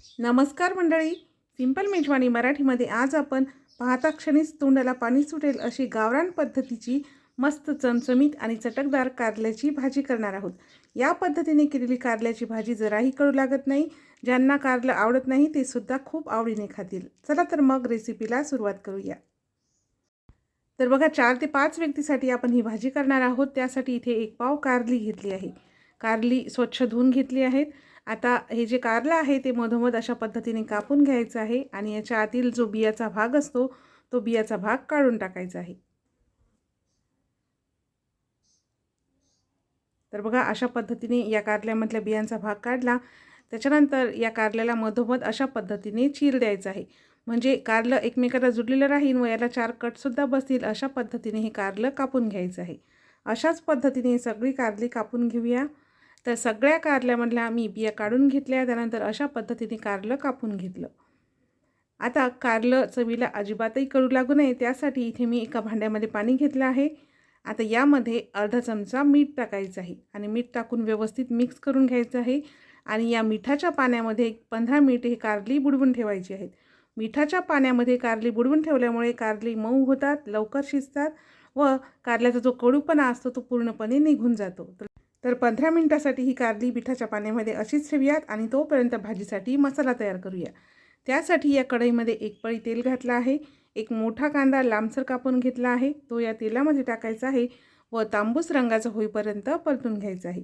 नमस्कार मंडळी. सिंपल मेजवानी मराठीमध्ये आज आपण पाहता क्षणीच तोंडाला पाणी सुटेल अशी गावरान पद्धतीची मस्त चमचमीत आणि चटकदार कारल्याची भाजी करणार आहोत. या पद्धतीने केलेली कारल्याची भाजी जराही कळू लागत नाही. ज्यांना कारलं आवडत नाही ते सुद्धा खूप आवडीने खातील. चला तर मग रेसिपीला सुरुवात करूया. तर बघा चार ते पाच व्यक्तीसाठी आपण ही भाजी करणार आहोत. त्यासाठी इथे एक पाव कारली घेतली आहे. कारली स्वच्छ धुवून घेतली आहेत आता हे जे कारलं आहे ते मधोमध अशा पद्धतीने कापून घ्यायचं आहे आणि याच्या आतील जो बियाचा भाग असतो तो बियाचा भाग काढून टाकायचा आहे. तर बघा अशा पद्धतीने या कारल्यामधल्या बियांचा भाग काढला. त्याच्यानंतर या कारल्याला मधोमध अशा पद्धतीने चीर द्यायचं आहे. म्हणजे कारलं एकमेकाला जुडलेलं राहील व याला चार कटसुद्धा बसतील अशा पद्धतीने हे कारलं कापून घ्यायचं आहे. अशाच पद्धतीने सगळी कारली कापून घेऊया. तर सगळ्या कारल्यामधल्या मी बिया काढून घेतल्या त्यानंतर अशा पद्धतीने कारलं कापून घेतलं. आता कारलं चवीला अजिबातही कडू लागू नये त्यासाठी इथे मी एका भांड्यामध्ये पाणी घेतलं आहे. आता यामध्ये अर्धा चमचा मीठ टाकायचं आहे आणि मीठ टाकून व्यवस्थित मिक्स करून घ्यायचं आहे. आणि या मिठाच्या पाण्यामध्ये पंधरा मिनिटे हे कारली बुडवून ठेवायची आहेत. मिठाच्या पाण्यामध्ये कारली बुडवून ठेवल्यामुळे कारली मऊ होतात लवकर शिजतात व कारल्याचा जो कडूपणा असतो तो पूर्णपणे निघून जातो. तर पंधरा मिनटासाठी ही कारली पिठाच्या पाण्यामध्ये अशीच ठेवूयात आणि तोपर्यंत भाजीसाठी मसाला तयार करूया. त्यासाठी या कढईमध्ये एक पळी तेल घातलं आहे एक मोठा कांदा लांबसर कापून घेतला आहे तो या तेलामध्ये टाकायचा आहे व तांबूस रंगाचा होईपर्यंत परतून घ्यायचा आहे.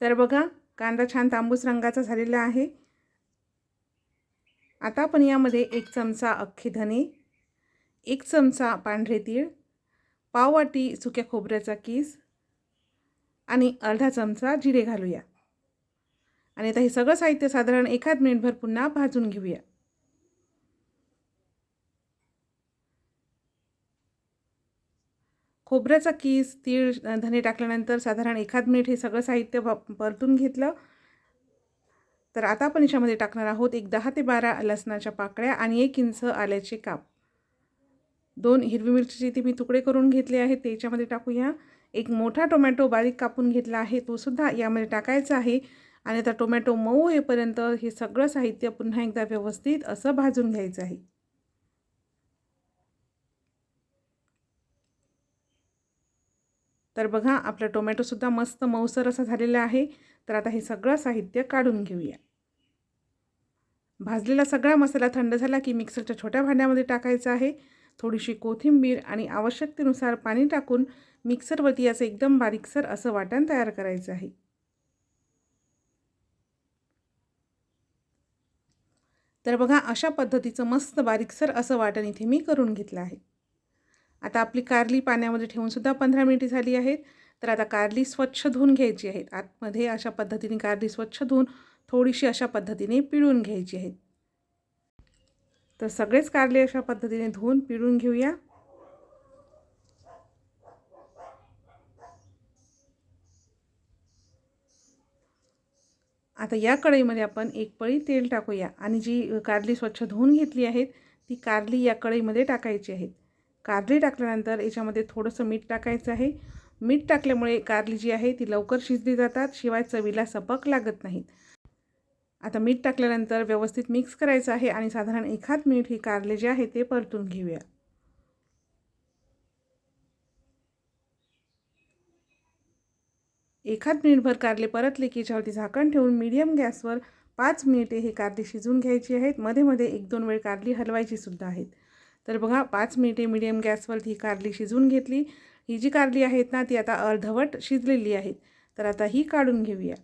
तर बघा कांदा छान तांबूस रंगाचा झालेला आहे. आता आपण यामध्ये एक चमचा अख्खे धने एक चमचा पांढरे तीळ पाववाटी सुक्या खोबऱ्याचा किस आणि अर्धा चमचा जिरे घालूया. आणि आता हे सगळं साहित्य साधारण एखाद मिनिटभर पुन्हा भाजून घेऊया. खोबऱ्याचा किस तीळ धने टाकल्यानंतर साधारण एखाद मिनिट हे सगळं साहित्य परतून घेतलं. तर आता आपण याच्यामध्ये टाकणार आहोत एक दहा ते बारा लसणाच्या पाकळ्या आणि एक इंच आल्याचे काप. दोन हिरवी मिरचीचे ते मी तुकडे करून घेतले आहेत त्याच्यामध्ये टाकूया. एक मोठा टोमॅटो बारीक कापून घेतला आहे तोसुद्धा यामध्ये टाकायचा आहे. आणि आता टोमॅटो मऊ होईपर्यंत हे सगळं साहित्य पुन्हा एकदा व्यवस्थित असं भाजून घ्यायचं आहे. तर बघा आपला टोमॅटोसुद्धा मस्त मऊसर असा झालेला आहे. तर आता हे सगळं साहित्य काढून घेऊया. भाजलेला सगळा मसाला थंड झाला की मिक्सरच्या छोट्या भांड्यामध्ये टाकायचा आहे. थोडीशी कोथिंबीर आणि आवश्यकतेनुसार पाणी टाकून मिक्सरवरती याचं एकदम बारीकसर असं वाटण तयार करायचं आहे. तर बघा अशा पद्धतीचं मस्त बारीकसर असं वाटण इथे मी करून घेतलं आहे. आता आपली कारली पाण्यामध्ये ठेवूनसुद्धा पंधरा मिनिटे झाली आहेत. तर आता कारली स्वच्छ धुवून घ्यायची आहेत. आतमध्ये अशा पद्धतीने कारली स्वच्छ धुवून थोडीशी अशा पद्धतीने पिळून घ्यायची आहेत. तर सगळेच कारले अशा पद्धतीने धुवून पिळून घेऊया. आता या कढईमध्ये आपण एक पळी तेल टाकूया आणि जी कारली स्वच्छ धुवून घेतली आहेत ती कारली या कढईमध्ये टाकायची आहेत. कारली टाकल्यानंतर याच्यामध्ये थोडंसं मीठ टाकायचं आहे. मीठ टाकल्यामुळे कारली जी आहे ती लवकर शिजली जातात शिवाय चवीला सपक लागत नाहीत. आता मीठ टाकल्यानंतर व्यवस्थित मिक्स करायचं आहे आणि साधारण एखाद मिनिट ही कारले जे आहे ते परतून घेऊया. एखाद मिनिटभर कारले परतले की याच्यावरती झाकण ठेवून मीडियम गॅसवर पाच मिनिटे हे कारली शिजून घ्यायची आहेत. मध्ये मध्ये एक दोन वेळ कारली हलवायची सुद्धा आहेत. तर बघा पाच मिनिटे मीडियम गॅसवरती ही कारली शिजून घेतली. ही जी कारली आहेत ना ती आता अर्धवट शिजलेली आहेत. तर आता ही काढून घेऊया.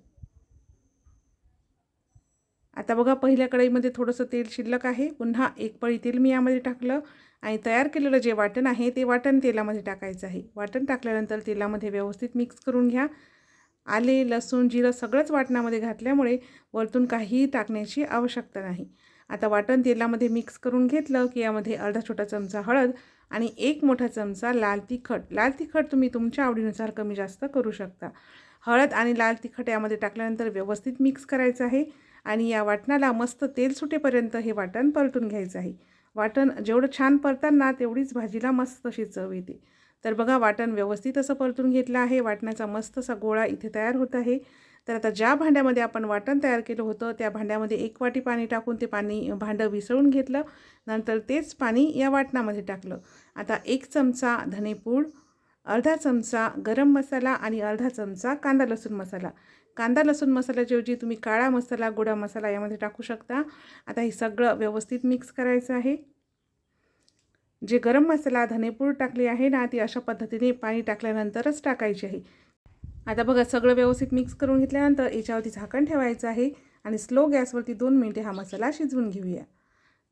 आता बघा पहिल्या कढईमध्ये थोडंसं तेल शिल्लक आहे. पुन्हा एक पळी तेल मी यामध्ये टाकलं आणि तयार केलेलं जे वाटण आहे ते वाटण तेलामध्ये टाकायचं आहे. वाटण टाकल्यानंतर तेलामध्ये व्यवस्थित मिक्स करून घ्या. आले लसूण जिरं सगळंच वाटणामध्ये घातल्यामुळे वरतून काहीही टाकण्याची आवश्यकता नाही. आता वाटण तेलामध्ये मिक्स करून घेतलं की यामध्ये अर्धा छोटा चमचा हळद आणि एक मोठा चमचा लाल तिखट. लाल तिखट तुम्ही तुमच्या आवडीनुसार कमी जास्त करू शकता. हळद आणि लाल तिखट यामध्ये टाकल्यानंतर व्यवस्थित मिक्स करायचं आहे. आणि या वाटणाला मस्त तेल सुटेपर्यंत हे वाटण परतून घ्यायचं आहे. वाटण जेवढं छान परताना तेवढीच भाजीला मस्त अशी चव येते. तर बघा वाटण व्यवस्थित असं परतून घेतलं आहे. वाटण्याचा मस्त असा गोळा इथे तयार होत आहे. तर आता ज्या भांड्यामध्ये आपण वाटण तयार केलं होतं त्या भांड्यामध्ये एक वाटी पाणी टाकून ते पाणी भांडं विसळून घेतलं. नंतर तेच पाणी या वाटणामध्ये टाकलं. आता एक चमचा धनेपूड अर्धा चमचा गरम मसाला आणि अर्धा चमचा कांदा लसूण मसाला. कांदा लसूण मसाल्याऐवजी तुम्ही काळा मसाला गोडा मसाला यामध्ये टाकू शकता. आता हे सगळं व्यवस्थित मिक्स करायचं आहे. जे गरम मसाला धनेपूड टाकली आहे ना ती अशा पद्धतीने पाणी टाकल्यानंतरच टाकायची आहे. आता बघा सगळं व्यवस्थित मिक्स करून घेतल्यानंतर याच्यावरती झाकण ठेवायचं आहे आणि स्लो गॅसवरती दोन मिनिटे हा मसाला शिजवून घेऊया.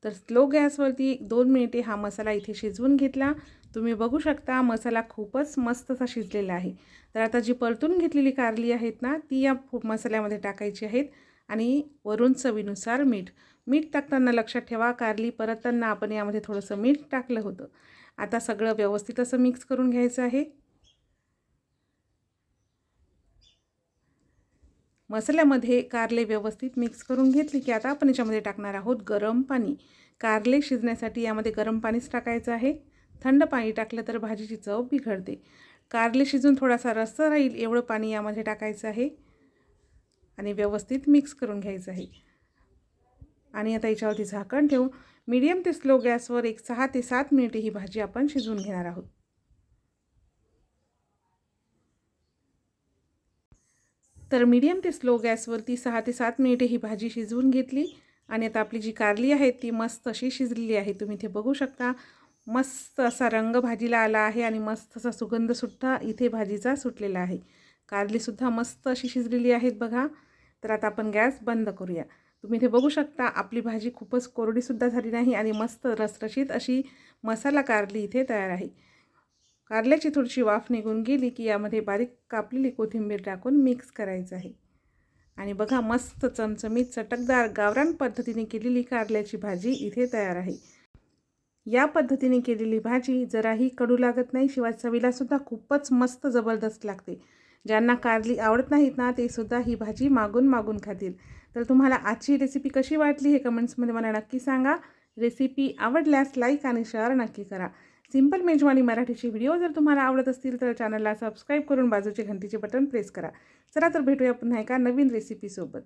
तर स्लो गॅसवरती दोन मिनिटे हा मसाला इथे शिजवून घेतला. तुम्ही बघू शकता मसाला खूपच मस्त असा शिजलेला आहे. तर आता जी परतून घेतलेली कारली आहेत ना ती या मसाल्यामध्ये टाकायची आहेत आणि वरून चवीनुसार मीठ. मीठ टाकताना लक्षात ठेवा कारली परतताना आपण यामध्ये थोडंसं मीठ टाकलं होतं. आता सगळं व्यवस्थित असं मिक्स करून घ्यायचं आहे. मसाल्यामध्ये कारले व्यवस्थित मिक्स करून घेतली की आता आपण याच्यामध्ये टाकणार आहोत गरम पाणी. कारले शिजण्यासाठी यामध्ये गरम पाणीच टाकायचं आहे. थंड पाणी टाकलं तर भाजीची चव बिघडते. कारले शिजून थोडासा रस्सा राहील एवढं पाणी यामध्ये टाकायचं आहे. आणि व्यवस्थित मिक्स करून घ्यायचं आहे. आणि आता याच्यावरती झाकण ठेवून मीडियम ते स्लो गॅसवर एक सहा ते सात मिनिटे ही भाजी आपण शिजवून घेणार आहोत. तर मीडियम ते स्लो गॅसवरती सहा ते सात मिनिटे ही भाजी शिजवून घेतली आणि आता आपली जी कारली आहे ती मस्त अशी शिजलेली आहे. तुम्ही इथे बघू शकता. मस्त असा रंग भाजीला आला आहे आणि मस्त असा सुगंधसुद्धा इथे भाजीचा सुटलेला आहे. कारलीसुद्धा मस्त अशी शिजलेली आहेत बघा. तर आता आपण गॅस बंद करूया. तुम्ही इथे बघू शकता आपली भाजी खूपच कोरडीसुद्धा झाली नाही आणि मस्त रसरशीत अशी मसाला कारली इथे तयार आहे. कारल्याची थोडीशी वाफ निघून गेली की यामध्ये बारीक कापलेली कोथिंबीर टाकून मिक्स करायचं आहे. आणि बघा मस्त चमचमीत चटकदार गावरान पद्धतीने केलेली कारल्याची भाजी इथे तयार आहे. या पद्धतीने केलेली भाजी जराही कडू लागत नाही शिवाय चवीलासुद्धा खूपच मस्त जबरदस्त लागते. ज्यांना कारली आवडत नाहीत ना ते सुद्धा ही भाजी मागून मागून खातील. तर तुम्हाला आजची रेसिपी कशी वाटली हे कमेंट्समध्ये मला नक्की सांगा. रेसिपी आवडल्यास लाईक आणि शेअर नक्की करा. सिंपल मेजवानी मराठीचे व्हिडिओ जर तुम्हाला आवडत असतील तर चॅनलला सबस्क्राईब करून बाजूचे घंटीचे बटन प्रेस करा. चला तर भेटूया पुन्हा एका नवीन रेसिपीसोबत